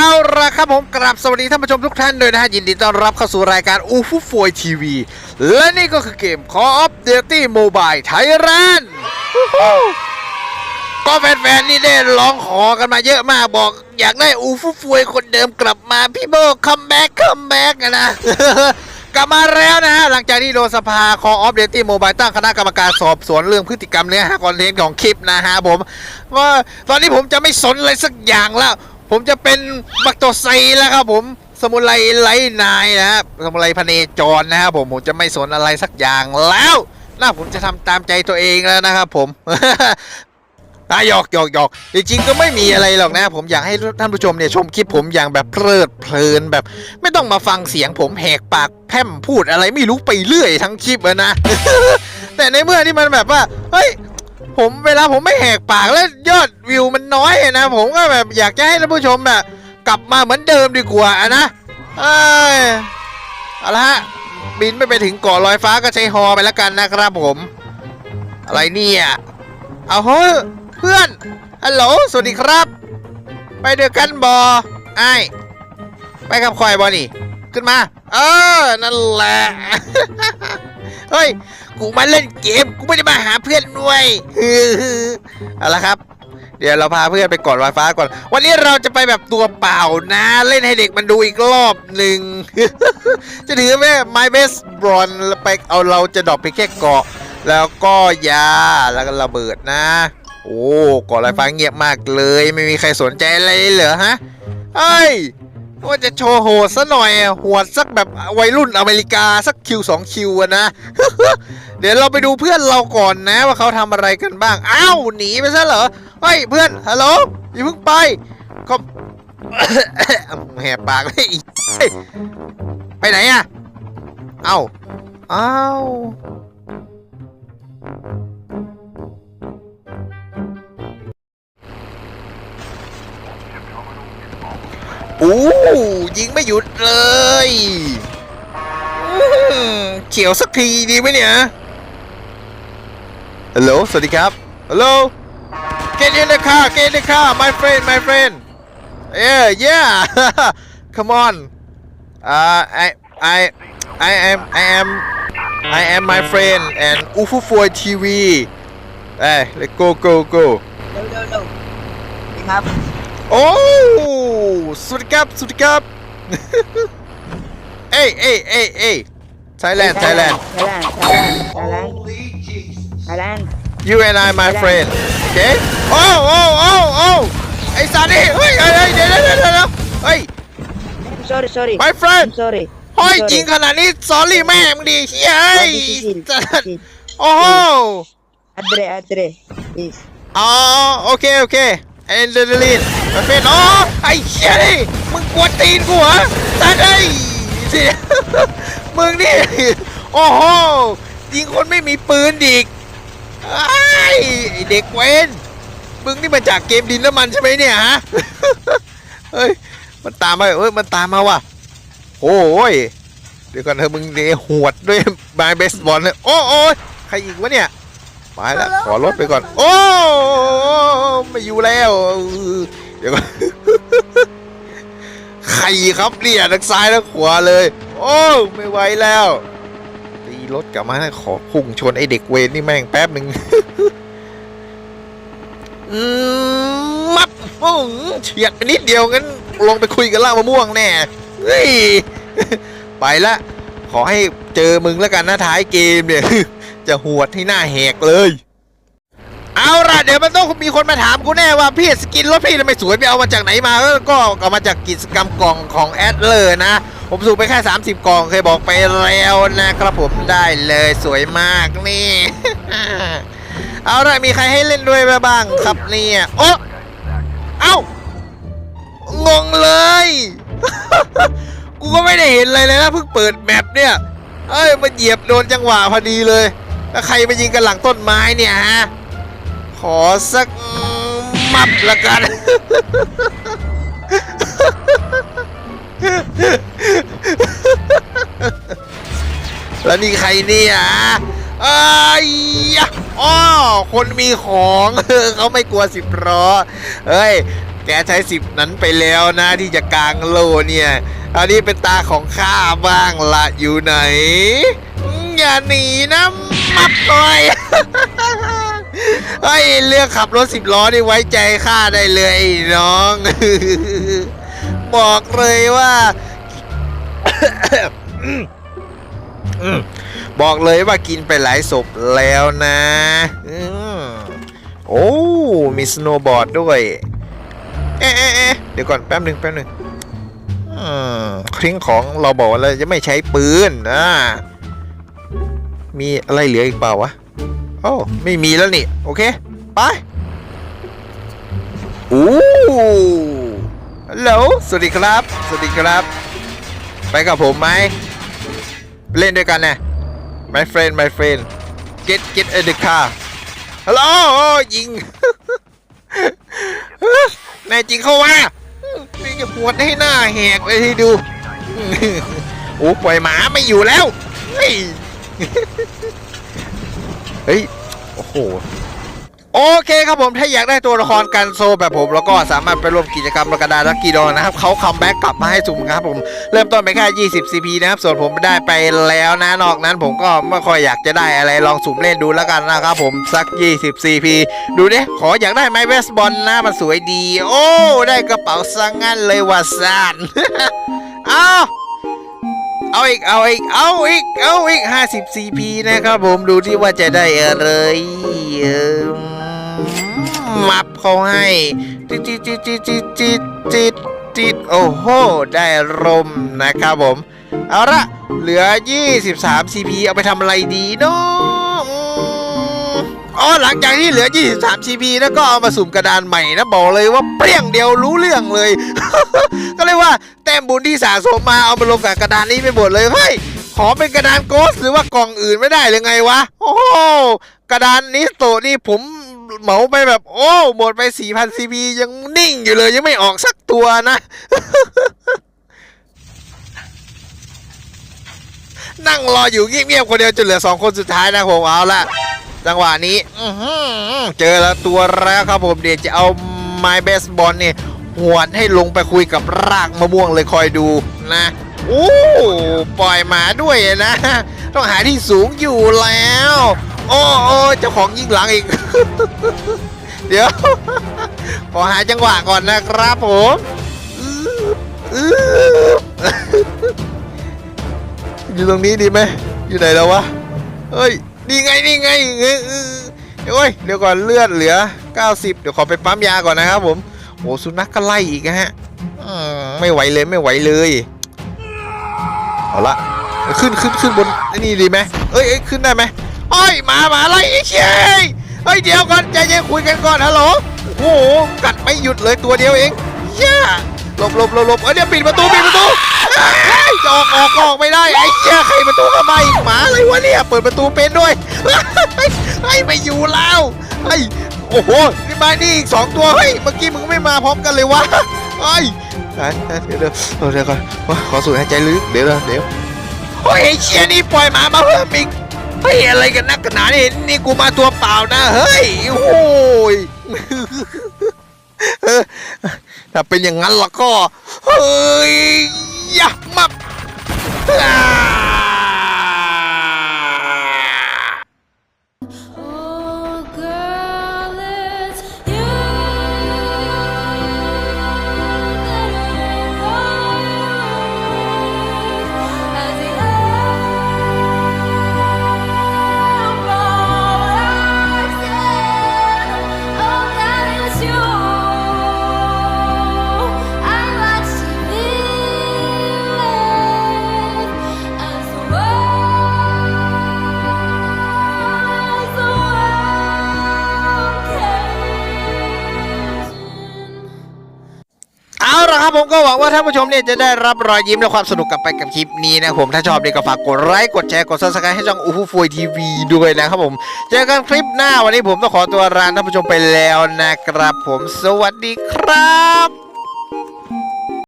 เอาละครับผมกราบสวัสดีท่านผู้ชมทุกท่านด้วยนะฮะ ยินดีต้อนรับเข้าสู่รายการอูฟูฟอยทีวีและนี่ก็คือเกม Call of Duty Mobile Thailand ก็แฟนๆ นี่ได้ร้องขอกันมาเยอะมากบอก อยากได้อูฟูฟวยคนเดิมกลับมาพี่โบคัมแบ็กคัมแบ็กนะ กลับมาแล้วนะฮะ หลังจากที่โดนสภา Call of Duty Mobile ตั้งคณะกรรมการสอบสวนเรื่องพฤติกรรมเนื้อหาคอนเทนต์ของคลิปนะฮะผมว่าตอนนี้ผมจะไม่สนอะไรสักอย่างแล้ว ผมจะเป็นบักโตไซแล้วครับผมสมุไรไลนายนะครับสมุไรพเนจรนะครับผมผมจะไม่สนอะไรสักอย่างแล้วน่าผมจะทำตามใจตัวเองแล้วนะครับผมอะหยอกหยอกหยอกจริงๆก็ไม่มีอะไรหรอกนะ ผมอยากให้ท่านผู้ชมเนี่ยชมคลิปผมอย่างแบบเพลิดเพลินแบบ ไม่ต้องมาฟังเสียงผมแหกปากแพร่มพูดอะไรไม่รู้ไปเรื่อยทั้งคลิปนะ แต่ในเมื่อที่มันแบบว่าเฮ้ย ผมเวลาผมไม่แหกปากแล้วยอดวิวมันน้อยนะ ผมก็แบบอยากจะให้ท่านผู้ชมแบบกลับมาเหมือนเดิมดีกว่านะเอ้ยเอาละฮะบินไม่ไปถึงเกาะลอยฟ้าก็ใช้ฮอไปแล้วกันนะครับผม อะไรเนี่ยเอาเฮ้ยเพื่อนฮัลโหลสวัสดีครับ ไปเดียวกันบอไอไปกับคอยบอนี่ ขึ้นมา เออ นั่นแหละ เฮ้ย กูมาเล่นเกม กูไม่ได้มาหาเพื่อนด้วยเอาละครับ เดี๋ยวเราพาเพื่อนไปกอดลอยฟ้าก่อน วันนี้เราจะไปแบบตัวเปล่านะ เล่นให้เด็กมันดูอีกรอบหนึ่ง จะถือไหม My Best b r o n ไปเอาเราจะดรอปไปแค่เกาะ แล้วก็ยา แล้วก็ระเบิดนะ โอ้กาะลอยฟ้าเงียบมากเลย ไม่มีใครสนใจอะไรเลยเหรอฮะเฮ้ย ว่าจะโชว์โหดซะหน่อยอะโหดสักแบบวัยรุ่นอเมริกาสักคิวสองคิวอะนะ เดี๋ยวเราไปดูเพื่อนเราก่อนนะว่าเขาทำอะไรกันบ้าง อ้าวหนีไปซะเหรอเฮ้ยเพื่อนฮัลโหลอย่าเพิ่งไปก็แหบปากเลยอีเฮ้ยไปไหนอะเอ้าเอ้า อู้ยิงไม่หยุดเลยอื้อหือเฉียวสักทีดีไหมเนี่ยฮัลโหลสวัสดีครับฮัลโหล Get in the car Get in the car my friend my friend Yeah yeah Come on uh, I I I am I am I am my friend and Ufu for TV เอ้ย let's go go go เร็วเร็วเร็วนี่ครับโอ้ สวัสดีครับ สวัสดีครับ เอ้ยเอ้ยเอ้ยเอ้ยไทยแลนด์ไทยแลนด์ Thailand Thailand Thailand you and I my friend โอเคโอ้โอ้โอ้โอ้ไอ้สัตว์นี่เฮ้ยเฮ้ยเฮ้ยเดี๋ยวเดี๋ยวเดี๋ยวเดี๋ยวเฮ้ย I'm sorry sorry my friend I'm sorry ห้อยจริงขนาดนี้สอรี่แม่มึงดิเฮ้ยไอ้ Sorry, สัตว์ Cecil. โอ้โห Andre Andre please อ๋อโอเค โอเคแอนเดอร์ลิน มาเป็นอ๋อไอ้เชี่ยนี่มึงกวนตีนกูเหรอตายได้สิมึงนี่โอ้โหยิงคนไม่มีปืนอีกไอ้เด็กเวนมึงนี่มาจากเกมดินน้ำมันใช่ไหมเนี่ยฮะเฮ้ยมันตามมาเอ้ยมันตามมาว่ะโอ้ยเดี๋ยวก่อนเธอมึงเนี่ยหวดด้วยไม้เบสบอลเลยโอ้โอ้ยใครอีกวะเนี่ยไปแล้วขอรถไปก่อน โอ้ไม่อยู่แล้ว เดี๋ยวก่อนใครครับเนี่ยทั้งซ้ายทั้งขวาเลย โอ้ไม่ไหวแล้ว ตีรถกลับมาให้ขอพุ่งชนไอเด็กเวรนี่แม่งแป๊บหนึ่งอืมับอื้อหือเฉียดไปนิดเดียวงั้น ลงไปคุยกันล่ามะม่วงแน่เฮ้ยไปละขอให้เจอมึงแล้วกันนะท้ายเกมเนี่ย จะหวดให้หน้าแหกเลย เอาล่ะเดี๋ยวมันต้องมีคนมาถามกูแน่ว่าพี่สกินรถพี่ทำไมสวยไปเอามาจากไหนมาก็ก็เอามาจากกิจกรรมกล่องของแอดเลอร์นะ ผมสูบไปแค่ 30 กล่องเคยบอกไปแล้วนะครับผมได้เลยสวยมากนี่ เอาล่ะมีใครให้เล่นด้วยบ้างครับเนี่ยโอ้เอ้างงเลย กูก็ไม่ได้เห็นอะไรเลยนะเพิ่งเปิดแมปเนี่ยเอ้ยมันเหยียบโดนจังหวะพอดีเลยแล้วใครมายิงกันหลังต้นไม้เนี่ยฮะ ขอสักมับละกัน แล้วนี่ใครเนี่ยอ้ยอ๋อคนมีของเขาไม่กลัวสิบล้อเฮ้ย แกใช้สิบนั้นไปแล้วนะที่จะกางโลเนี่ย อันนี้เป็นตาของข้าบ้างละอยู่ไหนอืมอย่าหนีนะ มัดเลย ไอ้ยเรื่องขับรถสิบล้อนี่ไว้ใจข้าได้เลยน้อง บอกเลยว่า บอกเลยว่ากินไปหลายศพแล้วนะโอ้ มีสโนว์บอร์ดด้วย เอ๊ะเอ๊ะเดี๋ยวก่อนแป๊บหนึ่งแป๊บหนึ่งคลิ้งของเราบอกว่าเราจะไม่ใช้ปืนนะมีอะไรเหลืออีกเปล่าวะ โอ้ไม่มีแล้วนี่ โอเค ไปอู้ฮัลโหลสวัสดีครับ สวัสดีครับ ไปกับผมไหม เล่นด้วยกันนะ my friend my friend get get in the car ฮัลโหลยิงแน่จริงเข้ามานี่จะปวดให้หน้าแหกเลยที่ดู โอ้ปล่อยหมาไม่อยู่แล้ว เฮ้ย โอ้โห โอเคครับผม ถ้าอยากได้ตัวละครกันโซแบบผม แล้วก็สามารถไปร่วมกิจกรรมระดาลักกีดอนะครับ เขาคัมแบ็กกลับมาให้สุ่มครับผม เริ่มต้นไปแค่20 CP นะครับ ส่วนผมได้ไปแล้วนะ นอกนั้นผมก็ไม่ค่อยอยากจะได้อะไร ลองสุ่มเล่นดูแล้วกันนะครับผม สัก 20 CP ดูดิ ขออยากได้ไม้เบสบอลนะมันสวยดี โอ้ ได้กระเป๋าซังงั้นเลยว่าซานอ้าว เอาอีก เอาอีก เอาอีก เอาอีก50 CP นะครับผมดูที่ว่าจะได้อะไรเอิ่มมับเขาให้จิดจิดจิดจิดจิดจิดจิดจิดโอ้โห ได้รมนะครับผม เอาละเหลือ 23 CP เอาไปทำอะไรดีเนาะอ๋อหลังจากที่เหลือ 23 CP แล้วก็เอามาสุ่มกระดานใหม่นะบอกเลยว่าเปรี้ยงเดียวรู้เรื่องเลย ก็เลยว่า ต้มบุญที่สะสมมาเอามาลงกับกระดานนี้ไปหมดเลยเฮ้ยขอเป็นกระดานโกสหรือว่ากล่องอื่นไม่ได้เลยไงวะ โอ้โหกระดานนิสโตนี่ผมเหมาไปแบบ โอ้หมดไป 4,000 CP ยังนิ่งอยู่เลยยังไม่ออกสักตัวนะ นั่งรออยู่เงียบๆคนเดียวจนเหลือสองคนสุดท้ายนะผมเอาละจังหวะนี้เจอแล้วตัวแล้วครับผมเดี๋ยวจะเอาไม้เบสบอลนี่ย หวดให้ลงไปคุยกับรากมะม่วงเลยคอยดูนะโอ้ปล่อยหมาด้วยนะ ต้องหาที่สูงอยู่แล้ว โอ้โอเจ้าของยิงหลังอีก เดี๋ยว ขอหาจังหวะก่อนนะครับผมอยู่ตรงนี้ดีไหมอยู่ไหนแล้ววะเฮ้ยนี่ไงนี่ไงเอ้ยเอ้ยเดี๋ยวเว้ยเดี๋ยวก่อนเลือดเหลือ 90 เดี๋ยวขอไปปั๊มยาก่อนนะครับผม โอ้สุนัขก็ไล่อีกฮะไม่ไหวเลยไม่ไหวเลยเอาละขึ้นขึ้นขึ้นบนนี่ดีไหมเอ้ยขึ้นได้ไหมเอ้ยหมาหมาไล่ไอ้เชยเฮ้ยเดี๋ยวก่อนใจเย็นคุยกันก่อนฮัลโหลโอ้โหกัดไม่หยุดเลยตัวเดียวเองเย้หลบหลบหลบหลบเอ้ยเดี๋ยวปิดประตูปิดประตูจะออกออกออกไม่ได้ไอ้เจ้าใครประตูเข้ามาอีกหมาอะไรวะเนี่ยเปิดประตูเป็นด้วยเฮ้ไม่อยู่แล้วเฮ้โอ้โห มานี่อีกสองตัวเฮ้ยเมื่อกี้มึงไม่มาพร้อมกันเลยวะเฮ้ยเดี๋ยวเดี๋ยวเดี๋ยวก่อนขอสูดหายใจลึกเดี๋ยวเดี๋ยวเดี๋ยวเฮ้ยเชียนี่ปล่อยหมามาเพิ่มอีกเฮ้ยอะไรกันนักกันหนานี่นี่กูมาตัวเปล่านะเฮ้ยโอ้ยถ้าเป็นอย่างนั้นล้วก็เฮ้ยยะมับ เอาละครับผมก็หวังว่าท่านผู้ชมเนี่ยจะได้รับรอยยิ้มและความสนุกกลับไปกับคลิปนี้นะผมถ้าชอบเนี่ยก็ฝากกดไลค์กดแชร์กดซับสไครต์ให้ช่องอูฟูฟวยทีวีด้วยนะครับผมเจอกันคลิปหน้าวันนี้ผมต้องขอตัวลาท่านผู้ชมไปแล้วนะครับผมสวัสดีครับ